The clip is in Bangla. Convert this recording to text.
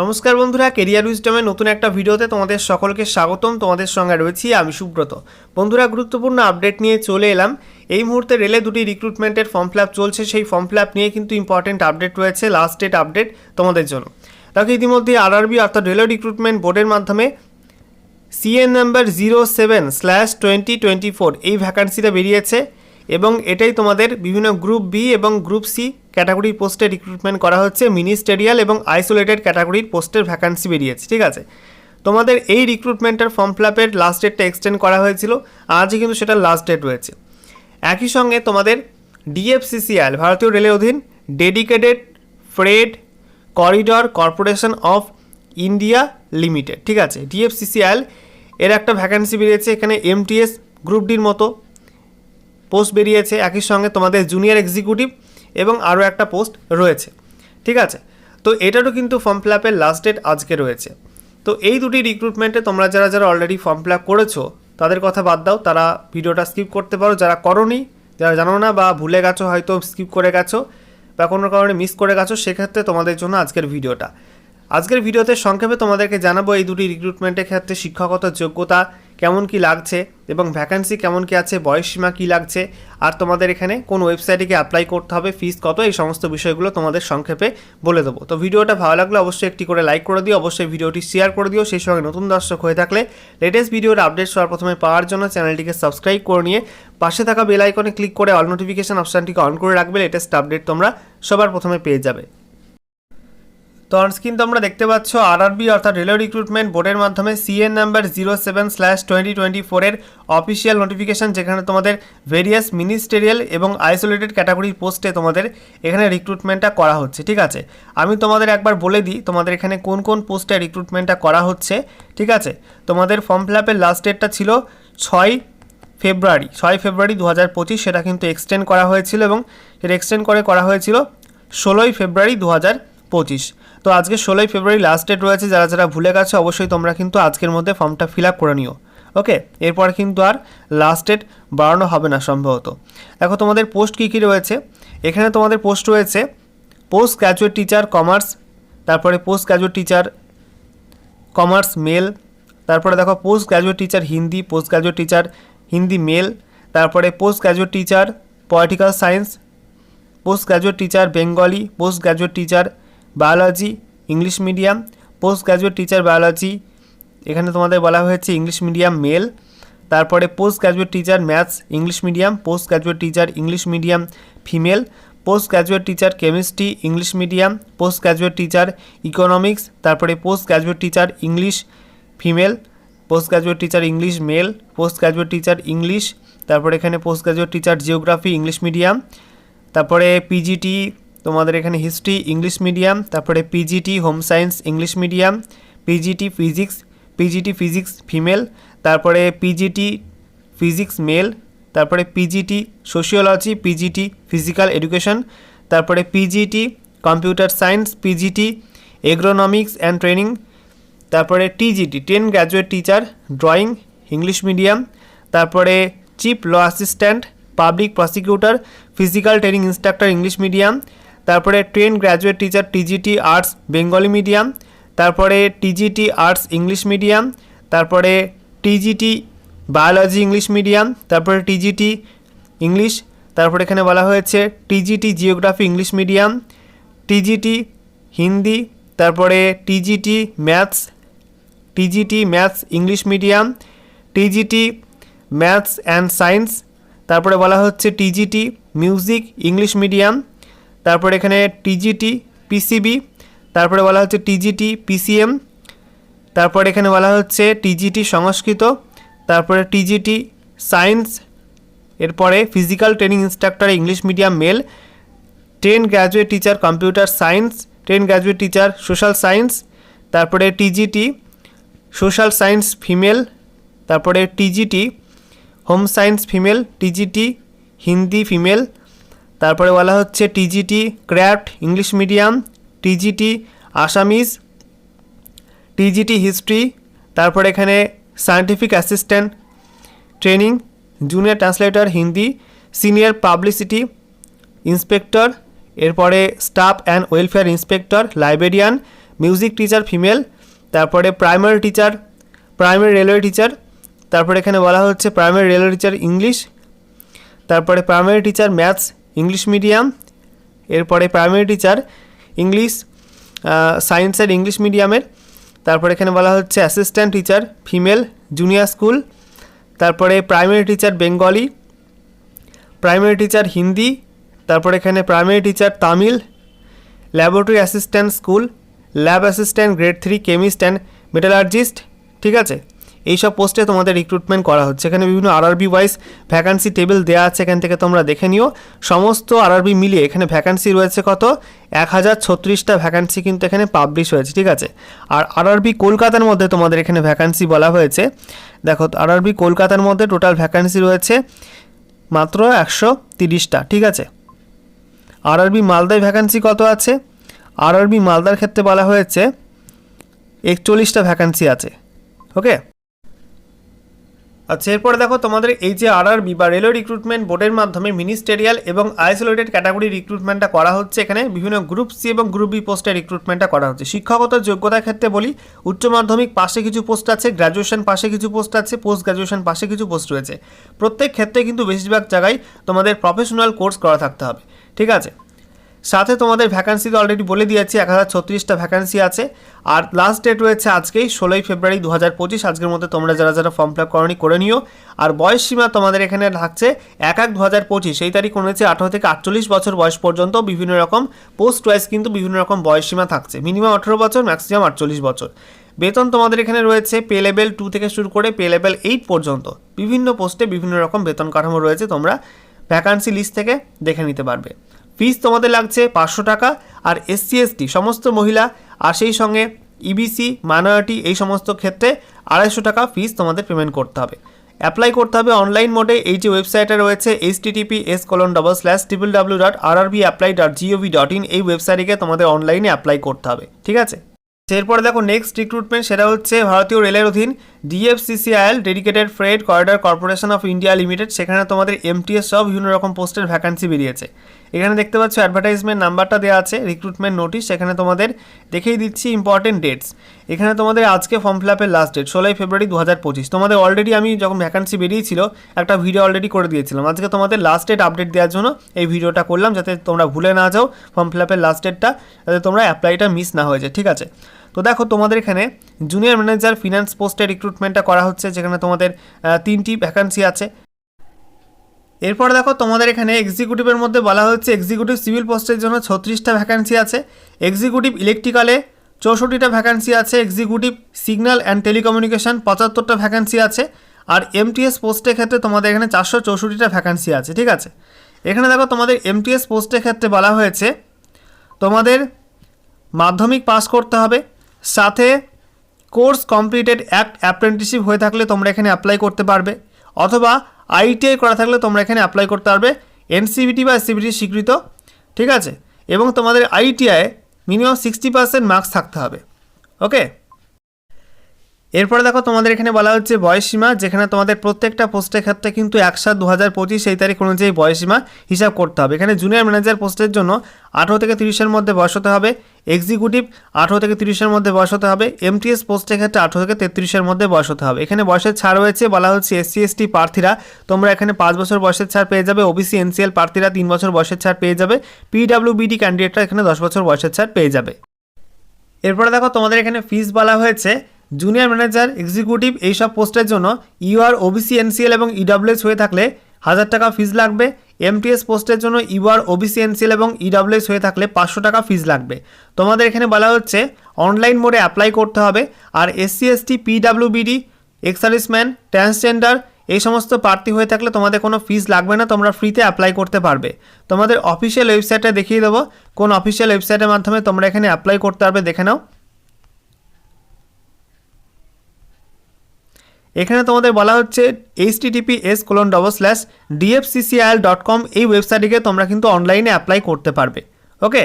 নমস্কার বন্ধুরা কেরিয়ার উইজডমের নতুন একটা ভিডিওতে তোমাদের সকলকে স্বাগতম। তোমাদের সঙ্গে রয়েছি আমি সুব্রত। বন্ধুরা, গুরুত্বপূর্ণ আপডেট নিয়ে চলে এলাম। এই মুহূর্তে রেলে দুটি রিক্রুটমেন্টের ফর্ম ফিল চলছে। সেই ফর্ম ফিল নিয়ে কিন্তু ইম্পর্টেন্ট আপডেট রয়েছে লাস্ট ডেট আপডেট তোমাদের জন্য। তাকে ইতিমধ্যে আরআরবি অর্থাৎ রেলওয়ে রিক্রুটমেন্ট বোর্ডের মাধ্যমে CN number zero seven slash twenty twenty four এই ভ্যাকান্সিটা বেরিয়েছে এবং এটাই তোমাদের বিভিন্ন গ্রুপ বি এবং গ্রুপ সি ক্যাটাগরির পোস্টে রিক্রুটমেন্ট করা হচ্ছে মিনিস্টেরিয়াল এবং আইসোলেটেড ক্যাটাগরির পোস্টের ভ্যাকান্সি বেরিয়েছে, ঠিক আছে? তোমাদের এই রিক্রুটমেন্টের ফর্ম ফিল আপের লাস্ট ডেটটা এক্সটেন্ড করা হয়েছিল, আজই কিন্তু সেটা লাস্ট ডেট রয়েছে। একই সঙ্গে তোমাদের ডিএফসিসিএল ভারতীয় রেলের অধীন dedicated freight corridor corporation of India limited ঠিক আছে? ডিএফসিসিএল এর একটা ভ্যাকান্সি বেরিয়েছে, এখানে এমটিএস গ্রুপ ডির মতো পোস্ট বেরিয়েছে। একই সঙ্গে তোমাদের জুনিয়র এক্সিকিউটিভ এবং আরও একটা পোস্ট রয়েছে। ঠিক আছে? তো এটারও কিন্তু ফর্ম ফিল আপের লাস্ট ডেট আজকে রয়েছে। তো এই দুটি রিক্রুটমেন্টে তোমরা যারা যারা অলরেডি ফর্ম ফিল আপ করেছ, তাদের কথা বাদ দাও, তারা ভিডিওটা স্কিপ করতে পারো। যারা করনি, যারা জানো না বা ভুলে গেছো, হয়তো স্কিপ করে গেছো বা কোনো কারণে মিস করে গেছো, সেক্ষেত্রে তোমাদের জন্য আজকের ভিডিওটা। আজকের ভিডিওতে সংক্ষেপে তোমাদেরকে জানাব এই দুটি রিক্রুটমেন্টের ক্ষেত্রে শিক্ষাগত যোগ্যতা কেমন কি লাগছে এবং ভ্যাকান্সি কেমন কি আছে বয়সসীমা কি লাগছে, আর তোমাদের এখানে কোন ওয়েবসাইটে গিয়ে অ্যাপ্লাই করতে হবে ফিস কত, এই সমস্ত বিষয়গুলো তোমাদের সংক্ষেপে বলে দেবো। তো ভিডিওটা ভালো লাগলে অবশ্যই একটি করে লাইক করে দিও, অবশ্যই ভিডিওটি শেয়ার করে দিও, সেই সঙ্গে নতুন দর্শক হয়ে থাকলে লেটেস্ট ভিডিওর আপডেট সবার প্রথমে পাওয়ার জন্য চ্যানেলটিকে সাবস্ক্রাইব করে নিয়ে পাশে থাকা বেল আইকনে ক্লিক করে অল নোটিফিকেশন অপশানটিকে অন করে রাখবে লেটেস্ট আপডেট তোমরা সবার প্রথমে পেয়ে যাবে। তো অনস্ক্রিন তোমরা দেখতে পাচ্ছ আরআরবি অর্থাৎ রেলওয়ে রিক্রুটমেন্ট বোর্ডের মাধ্যমে CN number zero seven slash twenty twenty ফোরের অফিসিয়াল নোটিফিকেশান যেখানে তোমাদের ভেরিয়াস মিনিস্টেরিয়াল এবং আইসোলেটেড ক্যাটাগরির পোস্টে তোমাদের এখানে রিক্রুটমেন্টটা করা হচ্ছে, ঠিক আছে? আমি তোমাদের একবার বলে দিই তোমাদের এখানে কোন কোন পোস্টে রিক্রুটমেন্টটা করা হচ্ছে, ঠিক আছে? তোমাদের ফর্ম ফিল আপের লাস্ট ডেটটা ছিল ছয় ফেব্রুয়ারি ছয় ফেব্রুয়ারি দু হাজার পঁচিশ, সেটা কিন্তু এক্সটেন্ড করা হয়েছিল এবং সেটা এক্সটেন্ড করে করা হয়েছিল ষোলোই ফেব্রুয়ারি দু হাজার পঁচিশ। তো আজকে ষোলোই ফেব্রুয়ারি লাস্ট ডেট রয়েছে, যারা যারা ভুলে গেছে অবশ্যই তোমরা কিন্তু আজকের মধ্যে ফর্মটা ফিল আপ করে নিও। ওকে এরপর কিন্তু আর লাস্ট ডেট বাড়ানো হবে না সম্ভবত। দেখো তোমাদের পোস্ট কী কী রয়েছে? এখানে তোমাদের পোস্ট রয়েছে পোস্ট গ্র্যাজুয়েট টিচার কমার্স তারপরে post graduate teacher commerce male তারপরে দেখো post graduate teacher Hindi post graduate teacher Hindi male তারপরে post graduate teacher political science post graduate teacher Bengali post graduate teacher biology, English medium post graduate teacher biology, এখানে তোমাদের বলা হয়েছে ইংলিশ মিডিয়াম মেল, তারপরে post graduate teacher maths, English medium post graduate teacher English medium female post graduate teacher chemistry, English medium post graduate teacher economics, তারপরে post graduate teacher English female post graduate teacher English male post graduate teacher English, তারপরে এখানে post graduate teacher geography, English medium, তারপরে পিজিটি তোমাদের এখানে হিস্ট্রি ইংলিশ মিডিয়াম তারপরে PGT home science English medium PGT physics PGT physics female তারপরে পিজিটি ফিজিক্স মেল তারপরে PGT sociology PGT physical education তারপরে PGT computer science PGT agronomics and training তারপরে TGT ten graduate teacher drawing English medium তারপরে chief law assistant public prosecutor physical training instructor English medium তারপরে train graduate teacher TGT arts, Bengali medium, তারপরে টিজিটি আর্টস, ইংলিশ মিডিয়াম, তারপরে টিজিটি বায়োলজি, ইংলিশ মিডিয়াম, তারপরে টিজিটি ইংলিশ, তারপরে এখানে বলা হয়েছে TGT geography, English medium, TGT Hindi, তারপরে TGT maths TGT maths, English medium, TGT maths and science, তারপরে বলা হচ্ছে টিজিটি মিউজিক, ইংলিশ মিডিয়াম তারপরে এখানে টিজিটি পিসিবি তারপরে বলা হচ্ছে টিজিটি পিসিএম তারপরে এখানে বলা হচ্ছে টিজিটি সংস্কৃত, তারপরে টিজিটি সায়েন্স এরপরে physical training instructor English medium male ten graduate teacher computer science ten graduate teacher social science তারপরে টিজিটি সোশ্যাল সায়েন্স ফিমেল তারপরে TGT home science female TGT Hindi female তারপরে বলা হচ্ছে TGT craft, English medium, TGT Assamese, TGT history, তারপরে এখানে scientific assistant, training, junior translator, Hindi, senior publicity inspector, এরপরে staff and welfare inspector, librarian, music teacher female, তারপরে primary teacher, primary railway teacher, তারপরে এখানে বলা হচ্ছে প্রাইমারি রেলওয়ে টিচার ইংলিশ, তারপরে primary teacher maths English medium এরপরে প্রাইমারি টিচার ইংলিশ সায়েন্সের ইংলিশ মিডিয়ামের তারপরে এখানে বলা হচ্ছে assistant teacher female junior school তারপরে primary teacher Bengali primary teacher Hindi তারপরে এখানে primary teacher Tamil laboratory assistant school lab assistant grade three chemist and metallurgist ঠিক আছে? এইসব পোস্টে তোমাদের রিক্রুটমেন্ট করা হচ্ছে। এখানে বিভিন্ন আরআরবি ওয়াইজ ভ্যাকান্সি টেবিল দেওয়া আছে, এখান থেকে তোমরা দেখে নিও। সমস্ত আর আরআরবি মিলিয়ে এখানে ভ্যাকান্সি রয়েছে কত? এক হাজার ছত্রিশটা ভ্যাকান্সি কিন্তু এখানে পাবলিশ হয়েছে, ঠিক আছে? আর আর আরআরবি কলকাতার মধ্যে তোমাদের এখানে ভ্যাকান্সি বলা হয়েছে। দেখো আরআরবি কলকাতার মধ্যে টোটাল ভ্যাকান্সি রয়েছে মাত্র একশো তিরিশটা, ঠিক আছে? আরআরবি মালদায় ভ্যাকান্সি কত আছে? আর আরআরবি মালদার ক্ষেত্রে বলা হয়েছে একচল্লিশটা ভ্যাকান্সি আছে ওকে আচ্ছা এরপরে দেখো তোমাদের এই যে আরআরবি বা রেলওয়ে রিক্রুটমেন্ট বোর্ডের মাধ্যমে মিনিস্টেরিয়াল এবং আইসোলেটেড ক্যাটাগরি রিক্রুটমেন্টটা করা হচ্ছে। এখানে বিভিন্ন গ্রুপ সি এবং গ্রুপ বি পোস্টে রিক্রুটমেন্টটা করা হচ্ছে। শিক্ষাগত যোগ্যতার ক্ষেত্রে বলি, উচ্চ মাধ্যমিক পাশে কিছু পোস্ট আছে গ্র্যাজুয়েশন পাশে কিছু পোস্ট আছে পোস্ট গ্র্যাজুয়েশন পাশে কিছু পোস্ট রয়েছে। প্রত্যেক ক্ষেত্রে কিন্তু বেশিরভাগ জায়গায় তোমাদের প্রফেশনাল কোর্স করা থাকতে হবে। ঠিক আছে? সাথে তোমাদের ভ্যাকান্সি তো অলরেডি বলে দিয়েছি, এক হাজার ছত্রিশটা ভ্যাকান্সি আছে। আর লাস্ট ডেট রয়েছে আজকেই, ষোলোই ফেব্রুয়ারি দু হাজার পঁচিশ। আজকের মধ্যে তোমরা যারা যারা ফর্ম ফিল আপ করনি, করে নিও। আর বয়স সীমা তোমাদের এখানে থাকছে এক এক দু হাজার পঁচিশ। এই তারিখ রয়েছে আঠারো থেকে আটচল্লিশ বছর বয়স পর্যন্ত বিভিন্ন রকম পোস্ট ওয়াইজ কিন্তু বিভিন্ন রকম বয়স সীমা থাকছে। মিনিমাম আঠেরো বছর ম্যাক্সিমাম আটচল্লিশ বছর। বেতন তোমাদের এখানে রয়েছে পে লেভেল টু থেকে শুরু করে পে লেভেল এইট পর্যন্ত। বিভিন্ন পোস্টে বিভিন্ন রকম বেতন কাঠামো রয়েছে, তোমরা ভ্যাকান্সি লিস্ট থেকে দেখে নিতে পারবে। ফিস তোমাদের লাগছে পাঁচশো টাকা, আর এসসি, এসটি সমস্ত মহিলা, আর সেই সঙ্গে ইবিসি মাইনরিটি, এই সমস্ত ক্ষেত্রে আড়াইশো টাকা ফিস তোমাদের পেমেন্ট করতে হবে। অ্যাপ্লাই করতে হবে অনলাইন মোডে, এই যে ওয়েবসাইটে রয়েছে H TTP S colon double slash triple W dot R RB apply dot GOV dot in এই ওয়েবসাইটে তোমাদের অনলাইনে অ্যাপ্লাই করতে হবে, ঠিক আছে? এরপরে দেখো নেক্সট রিক্রুটমেন্ট সেটা হচ্ছে ভারতীয় রেলের অধীন DFCCIL dedicated freight corridor corporation of India limited সেখানে তোমাদের এমটিএস সব বিভিন্ন রকম পোস্টের ভ্যাকান্সি বেরিয়েছে। এখানে দেখতে পাচ্ছ অ্যাডভার্টাইজমেন্ট নাম্বারটা দেওয়া আছে রিক্রুটমেন্ট নোটিশ সেখানে তোমাদের দেখেই দিচ্ছি ইম্পর্টেন্ট ডেটস এখানে তোমাদের আজকে ফর্ম ফিল আপের লাস্ট ডেট ষোলোই ফেব্রুয়ারি দু হাজার পঁচিশ। তোমাদের অলরেডি আমি যখন ভ্যাকান্সি বেরিয়েছিল, একটা ভিডিও অলরেডি করে দিয়েছিলাম। আজকে তোমাদের লাস্ট ডেট আপডেট দেওয়ার জন্য এই ভিডিওটা করলাম, যাতে তোমরা ভুলে না যাও ফর্ম ফিল আপের লাস্ট ডেটটা যাতে তোমরা অ্যাপ্লাইটা মিস না হয়ে যায়, ঠিক আছে? তো দেখো, তোমাদের এখানে জুনিয়র ম্যানেজার ফিনান্স পোস্টে রিক্রুটমেন্টটা করা হচ্ছে, যেখানে তোমাদের তিনটি ভ্যাকান্সি আছে। এরপর দেখো, তোমাদের এখানে এক্সিকিউটিভের মধ্যে বলা হচ্ছে এক্সিকিউটিভ সিভিল পোস্টের জন্য ছত্রিশটা ভ্যাকান্সি আছে। এক্সিকিউটিভ ইলেকট্রিক্যালে চৌষট্টিটা ভ্যাকান্সি আছে এক্সিকিউটিভ সিগন্যাল অ্যান্ড টেলিকমিউনিকেশন পঁচাত্তরটা ভ্যাকান্সি আছে, আর এমটিএস পোস্টের ক্ষেত্রে তোমাদের এখানে চারশো চৌষট্টিটা ভ্যাকান্সি আছে, ঠিক আছে? এখানে দেখো, তোমাদের এমটিএস পোস্টের ক্ষেত্রে বলা হয়েছে, তোমাদের মাধ্যমিক পাস করতে হবে, সাথে কোর্স কমপ্লিটেড অ্যাক্ট অ্যাপ্রেন্টিসশিপ হয়ে থাকলে তোমরা এখানে অ্যাপ্লাই করতে পারবে, অথবা আইটিআই করা থাকলে তোমরা এখানে অ্যাপ্লাই করতে পারবে এনসিবিটি বা এসসিবিটি স্বীকৃত, ঠিক আছে? এবং তোমাদের ITI minimum sixty percent marks থাকতে হবে ওকে এরপরে দেখো, তোমাদের এখানে বলা হচ্ছে বয়সসীমা যেখানে তোমাদের প্রত্যেকটা পোস্টের ক্ষেত্রে কিন্তু এক সাত দু হাজার পঁচিশ সেই তারিখ অনুযায়ী বয়সসীমা হিসাব করতে হবে। এখানে জুনিয়র ম্যানেজার পোস্টের জন্য আঠেরো থেকে তিরিশের মধ্যে বয়স হতে হবে এক্সিকিউটিভ আঠেরো থেকে তিরিশের মধ্যে বয়স হতে হবে এমটিএস পোস্টের ক্ষেত্রে আঠেরো থেকে তেত্রিশের মধ্যে বয়স হতে হবে। এখানে বয়সের ছাড় রয়েছে, বলা হচ্ছে এসসি এসটি প্রার্থীরা, তোমরা এখানে পাঁচ বছর বয়সের ছাড় পেয়ে যাবে ওবিসি এনসিএল প্রার্থীরা তিন বছর বয়সের ছাড় পেয়ে যাবে পিডাব্লিউবিডি ক্যান্ডিডেটরা এখানে দশ বছর বয়সের ছাড় পেয়ে যাবে। এরপরে দেখো, তোমাদের এখানে ফিস বলা হয়েছে জুনিয়র ম্যানেজার এক্সিকিউটিভ এইসব পোস্টের জন্য ইউআর ওবিসি এনসিএল এবং ইডাব্লিউএস হয়ে থাকলে হাজার টাকা ফিজ লাগবে। এমটিএস পোস্টের জন্য ইউআর ওবিসি এনসিএল এবং ইডাব্লিউএস হয়ে থাকলে পাঁচশো টাকা ফিজ লাগবে। তোমাদের এখানে বলা হচ্ছে অনলাইন মোডে অ্যাপ্লাই করতে হবে। আর এসসি এসটি পিডাব্লিউবিডি এক্সারিসম্যান ট্রান্সজেন্ডার এই সমস্ত প্রার্থী হয়ে থাকলে তোমাদের কোনো ফিজ লাগবে না, তোমরা ফ্রিতে অ্যাপ্লাই করতে পারবে। তোমাদের অফিসিয়াল ওয়েবসাইটে দেখিয়ে দেবো। কোন অফিসিয়াল ওয়েবসাইটের মাধ্যমে তোমরা এখানে অ্যাপ্লাই করতে পারবে, দেখে নাও। এখানে তোমাদের বলা হচ্ছে H TTP S colon double slash DFCCIL dot com এই ওয়েবসাইটে তোমরা কিন্তু অনলাইনে অ্যাপ্লাই করতে পারবে ওকে